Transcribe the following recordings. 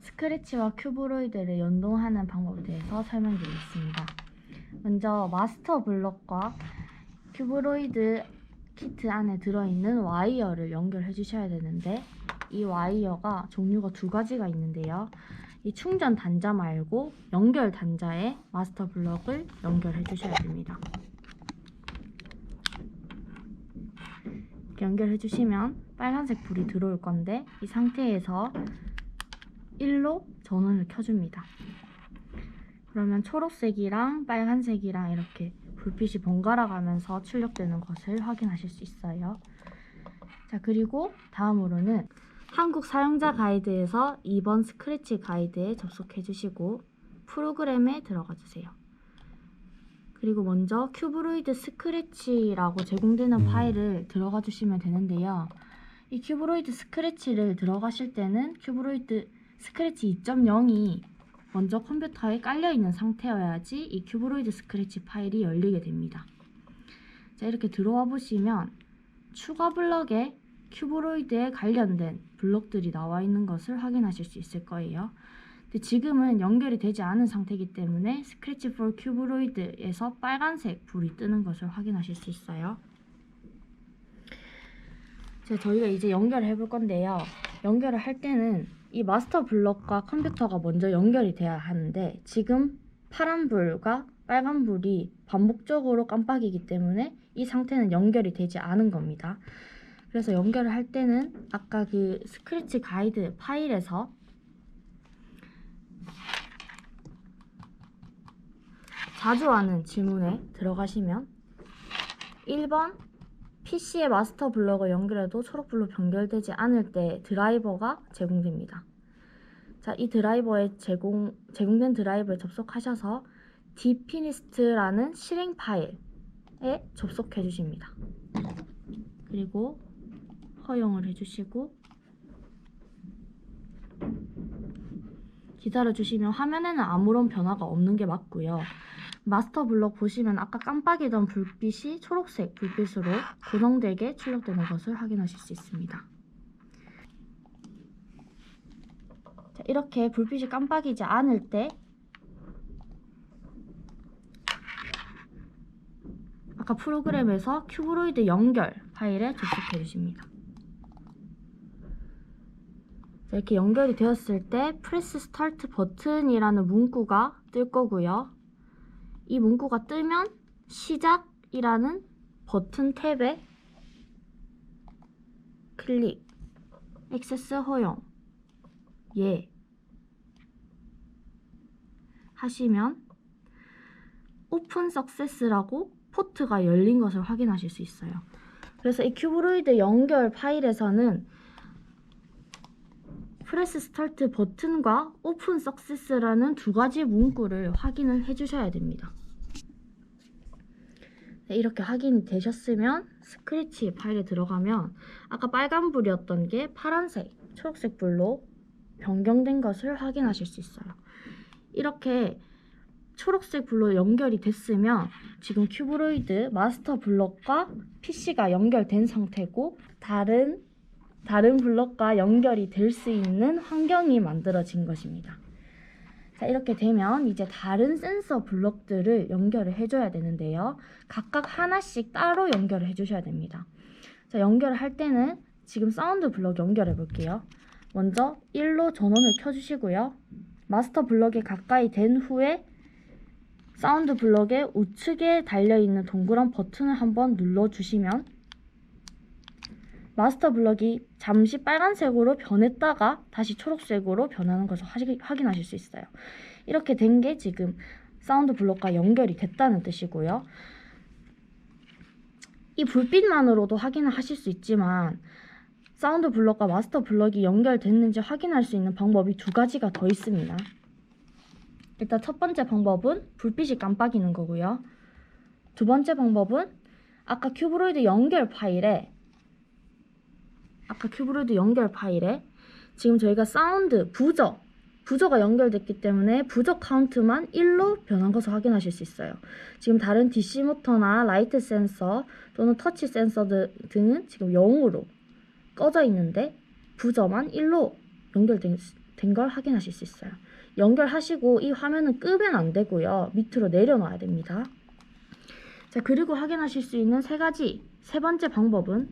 스크래치와 큐브로이드를 연동하는 방법에 대해서 설명드리겠습니다. 먼저 마스터 블럭과 큐브로이드 키트 안에 들어있는 와이어를 연결해 주셔야 되는데 이 와이어가 종류가 두 가지가 있는데요. 이 충전 단자 말고 연결 단자에 마스터 블럭을 연결해 주셔야 됩니다. 연결해 주시면 빨간색 불이 들어올 건데 이 상태에서 1로 전원을 켜줍니다. 그러면 초록색이랑 빨간색이랑 이렇게 불빛이 번갈아 가면서 출력되는 것을 확인하실 수 있어요. 자, 그리고 다음으로는 한국 사용자 가이드에서 2번 스크래치 가이드에 접속해 주시고 프로그램에 들어가 주세요. 그리고 먼저 큐브로이드 스크래치라고 제공되는 파일을 들어가 주시면 되는데요. 이 큐브로이드 스크래치를 들어가실 때는 큐브로이드 스크래치 2.0이 먼저 컴퓨터에 깔려 있는 상태여야지 이 큐브로이드 스크래치 파일이 열리게 됩니다. 자, 이렇게 들어와 보시면 추가 블럭에 큐브로이드에 관련된 블럭들이 나와 있는 것을 확인하실 수 있을 거예요. 근데 지금은 연결이 되지 않은 상태이기 때문에 스크래치 for 큐브로이드에서 빨간색 불이 뜨는 것을 확인하실 수 있어요. 자, 저희가 이제 연결을 해볼 건데요. 연결을 할 때는 이 마스터 블럭과 컴퓨터가 먼저 연결이 돼야 하는데 지금 파란 불과 빨간 불이 반복적으로 깜빡이기 때문에 이 상태는 연결이 되지 않은 겁니다. 그래서 연결을 할 때는 아까 그 스크래치 가이드 파일에서 자주 하는 질문에 들어가시면 1번 PC의 마스터 블럭을 연결해도 초록불로 변결되지 않을 때 드라이버가 제공됩니다. 자, 이 드라이버에 제공, 제공된 드라이버에 접속하셔서 dpinist라는 실행 파일에 접속해 주십니다. 그리고 허용을 해주시고 기다려 주시면 화면에는 아무런 변화가 없는 게 맞고요. 마스터 블럭 보시면 아까 깜빡이던 불빛이 초록색 불빛으로 고정되게 출력되는 것을 확인하실 수 있습니다. 자, 이렇게 불빛이 깜빡이지 않을 때 아까 프로그램에서 큐브로이드 연결 파일에 접속해 주십니다. 자, 이렇게 연결이 되었을 때 프레스 스타트 버튼이라는 문구가 뜰 거고요. 이 문구가 뜨면 시작이라는 버튼 탭에 클릭, 액세스 허용, 예 하시면 오픈 석세스라고 포트가 열린 것을 확인하실 수 있어요. 그래서 이 큐브로이드 연결 파일에서는 프레스 스타트 버튼과 오픈 석세스라는 두 가지 문구를 확인을 해주셔야 됩니다. 네, 이렇게 확인이 되셨으면 스크래치 파일에 들어가면 아까 빨간불이었던 게 파란색, 초록색 불로 변경된 것을 확인하실 수 있어요. 이렇게 초록색 불로 연결이 됐으면 지금 큐브로이드 마스터 블럭과 PC가 연결된 상태고 다른 다른 블럭과 연결이 될 수 있는 환경이 만들어진 것입니다. 자, 이렇게 되면 이제 다른 센서 블럭들을 연결을 해줘야 되는데요. 각각 하나씩 따로 연결을 해주셔야 됩니다. 자, 연결을 할 때는 지금 사운드 블럭 연결해 볼게요. 먼저 1로 전원을 켜주시고요. 마스터 블럭에 가까이 된 후에 사운드 블럭의 우측에 달려있는 동그란 버튼을 한번 눌러주시면 마스터 블럭이 잠시 빨간색으로 변했다가 다시 초록색으로 변하는 것을 확인하실 수 있어요. 이렇게 된 게 지금 사운드 블럭과 연결이 됐다는 뜻이고요. 이 불빛만으로도 확인을 하실 수 있지만 사운드 블럭과 마스터 블럭이 연결됐는지 확인할 수 있는 방법이 두 가지가 더 있습니다. 일단 첫 번째 방법은 불빛이 깜빡이는 거고요. 두 번째 방법은 아까 큐브로이드 연결 파일에 아까 큐브로이드 연결 파일에 지금 저희가 사운드 부저 부저가 연결됐기 때문에 부저 카운트만 1로 변한 것을 확인하실 수 있어요. 지금 다른 DC 모터나 라이트 센서 또는 터치 센서 드- 등은 지금 0으로 꺼져 있는데 부저만 1로 연결된 된걸 확인하실 수 있어요. 연결하시고 이 화면은 끄면 안 되고요. 밑으로 내려놔야 됩니다. 자, 그리고 확인하실 수 있는 세 가지 세 번째 방법은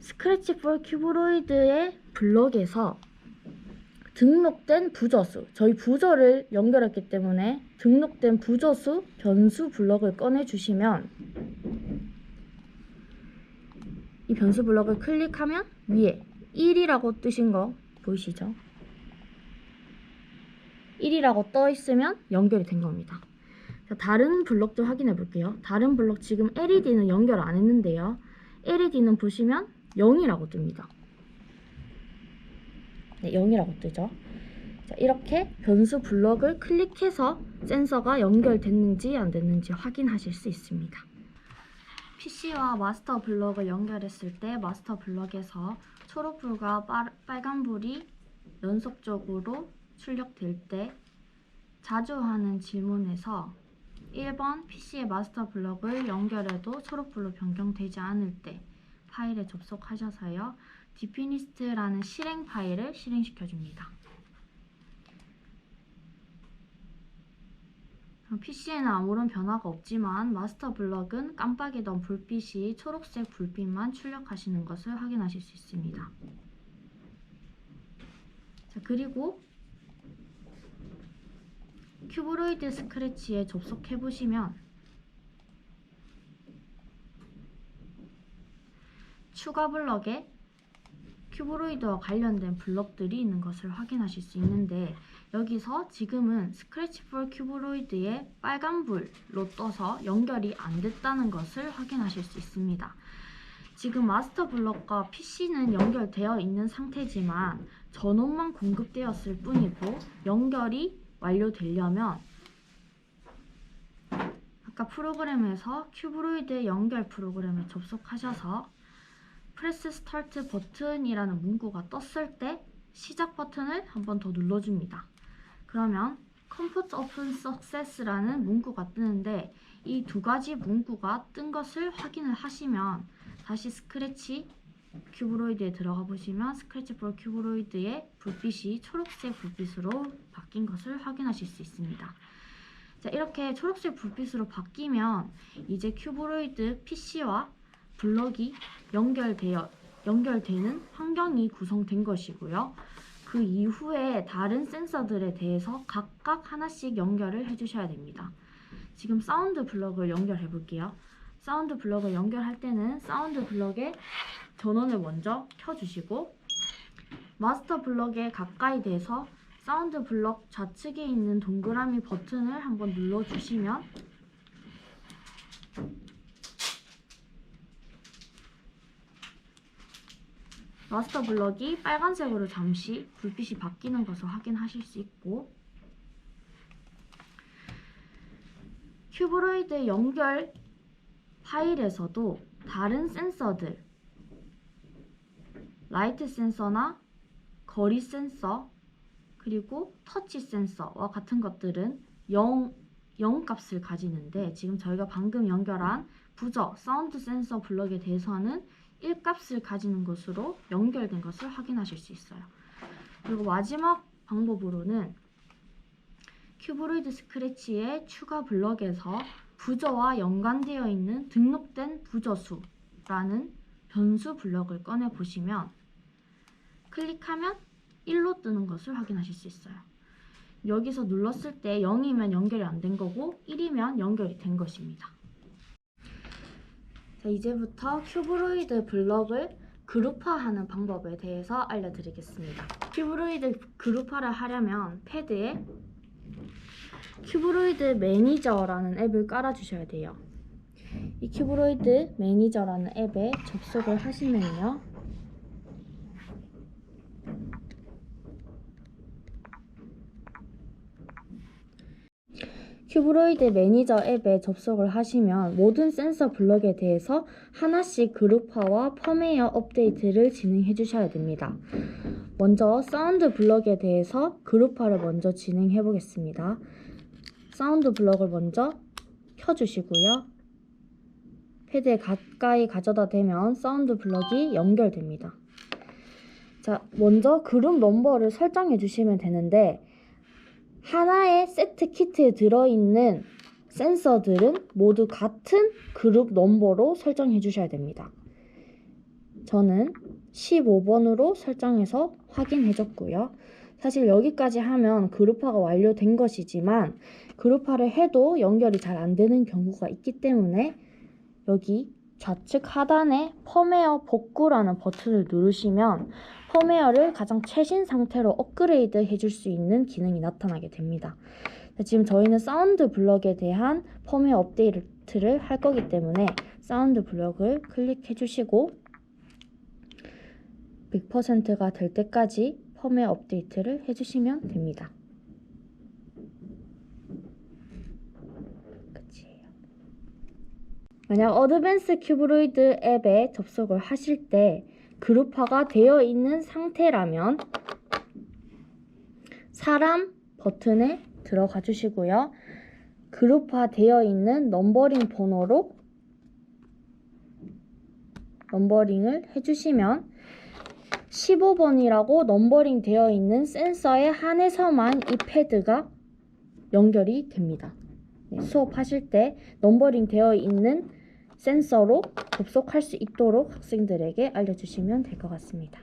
스크래치 for 큐브로이드의 블럭에서 등록된 부저수, 저희 부저를 연결했기 때문에 등록된 부저수 변수 블럭을 꺼내 주시면 이 변수 블럭을 클릭하면 위에 1이라고 뜨신 거 보이시죠? 1이라고 떠 있으면 연결이 된 겁니다. 자, 다른 블럭도 확인해 볼게요. 다른 블럭 지금 LED는 연결 안 했는데요. LED는 보시면 0이라고 뜹니다. 네, 0이라고 뜨죠. 자, 이렇게 변수 블럭을 클릭해서 센서가 연결됐는지 안 됐는지 확인하실 수 있습니다. PC와 마스터 블럭을 연결했을 때 마스터 블럭에서 초록불과 빨- 빨간불이 연속적으로 출력될 때 자주 하는 질문에서 1번 PC의 마스터 블럭을 연결해도 초록불로 변경되지 않을 때 파일에 접속하셔서요. 디피니스트라는 실행 파일을 실행시켜 줍니다. PC에는 아무런 변화가 없지만 마스터 블럭은 깜빡이던 불빛이 초록색 불빛만 출력하시는 것을 확인하실 수 있습니다. 자, 그리고 큐브로이드 스크래치에 접속해 보시면 추가 블럭에 큐브로이드와 관련된 블럭들이 있는 것을 확인하실 수 있는데 여기서 지금은 스크래치 for 큐브로이드의 빨간불로 떠서 연결이 안 됐다는 것을 확인하실 수 있습니다. 지금 마스터 블럭과 PC는 연결되어 있는 상태지만 전원만 공급되었을 뿐이고 연결이 완료되려면 아까 프로그램에서 큐브로이드 연결 프로그램에 접속하셔서 프레스 스타트 버튼이라는 문구가 떴을 때 시작 버튼을 한 번 더 눌러줍니다. 그러면 컴포트 오픈 석세스라는 문구가 뜨는데 이 두 가지 문구가 뜬 것을 확인을 하시면 다시 스크래치 큐브로이드에 들어가 보시면 스크래치 프로 큐브로이드의 불빛이 초록색 불빛으로 바뀐 것을 확인하실 수 있습니다. 자, 이렇게 초록색 불빛으로 바뀌면 이제 큐브로이드 PC와 블럭이 연결되어 연결되는 환경이 구성된 것이고요. 그 이후에 다른 센서들에 대해서 각각 하나씩 연결을 해주셔야 됩니다. 지금 사운드 블럭을 연결해 볼게요. 사운드 블럭을 연결할 때는 사운드 블럭에 전원을 먼저 켜주시고 마스터 블럭에 가까이 대서 사운드 블럭 좌측에 있는 동그라미 버튼을 한번 눌러주시면 마스터 블럭이 빨간색으로 잠시 불빛이 바뀌는 것을 확인하실 수 있고 큐브로이드 연결 파일에서도 다른 센서들 라이트 센서나 거리 센서 그리고 터치 센서와 같은 것들은 0, 0 값을 가지는데 지금 저희가 방금 연결한 부저 사운드 센서 블럭에 대해서는 1 값을 가지는 것으로 연결된 것을 확인하실 수 있어요. 그리고 마지막 방법으로는 큐브로이드 스크래치의 추가 블럭에서 부저와 연관되어 있는 등록된 부저수라는 변수 블럭을 꺼내 보시면 클릭하면 1로 뜨는 것을 확인하실 수 있어요. 여기서 눌렀을 때 0이면 연결이 안 된 거고 1이면 연결이 된 것입니다. 자, 이제부터 큐브로이드 블럭을 그룹화하는 방법에 대해서 알려드리겠습니다. 큐브로이드 그룹화를 하려면 패드에 큐브로이드 매니저라는 앱을 깔아주셔야 돼요. 이 큐브로이드 매니저라는 앱에 접속을 하시면요. 큐브로이드 매니저 앱에 접속을 하시면 모든 센서 블럭에 대해서 하나씩 그룹화와 펌웨어 업데이트를 진행해 주셔야 됩니다. 먼저 사운드 블럭에 대해서 그룹화를 먼저 진행해 보겠습니다. 사운드 블럭을 먼저 켜주시고요. 패드에 가까이 가져다 대면 사운드 블럭이 연결됩니다. 자, 먼저 그룹 넘버를 설정해 주시면 되는데 하나의 세트 키트에 들어있는 센서들은 모두 같은 그룹 넘버로 설정해 주셔야 됩니다. 저는 15번으로 설정해서 확인해 줬고요. 사실 여기까지 하면 그룹화가 완료된 것이지만 그룹화를 해도 연결이 잘 안 되는 경우가 있기 때문에 여기 좌측 하단에 펌웨어 복구라는 버튼을 누르시면 펌웨어를 가장 최신 상태로 업그레이드 해줄 수 있는 기능이 나타나게 됩니다. 지금 저희는 사운드 블럭에 대한 펌웨어 업데이트를 할 거기 때문에 사운드 블럭을 클릭해 주시고 100%가 될 때까지 펌웨어 업데이트를 해주시면 됩니다. 끝이에요. 만약 어드밴스 큐브로이드 앱에 접속을 하실 때 그룹화가 되어 있는 상태라면 사람 버튼에 들어가 주시고요. 그룹화 되어 있는 넘버링 번호로 넘버링을 해주시면 15번이라고 넘버링 되어 있는 센서에 한해서만 이 패드가 연결이 됩니다. 네, 수업하실 때 넘버링 되어 있는 센서로 접속할 수 있도록 학생들에게 알려주시면 될 것 같습니다.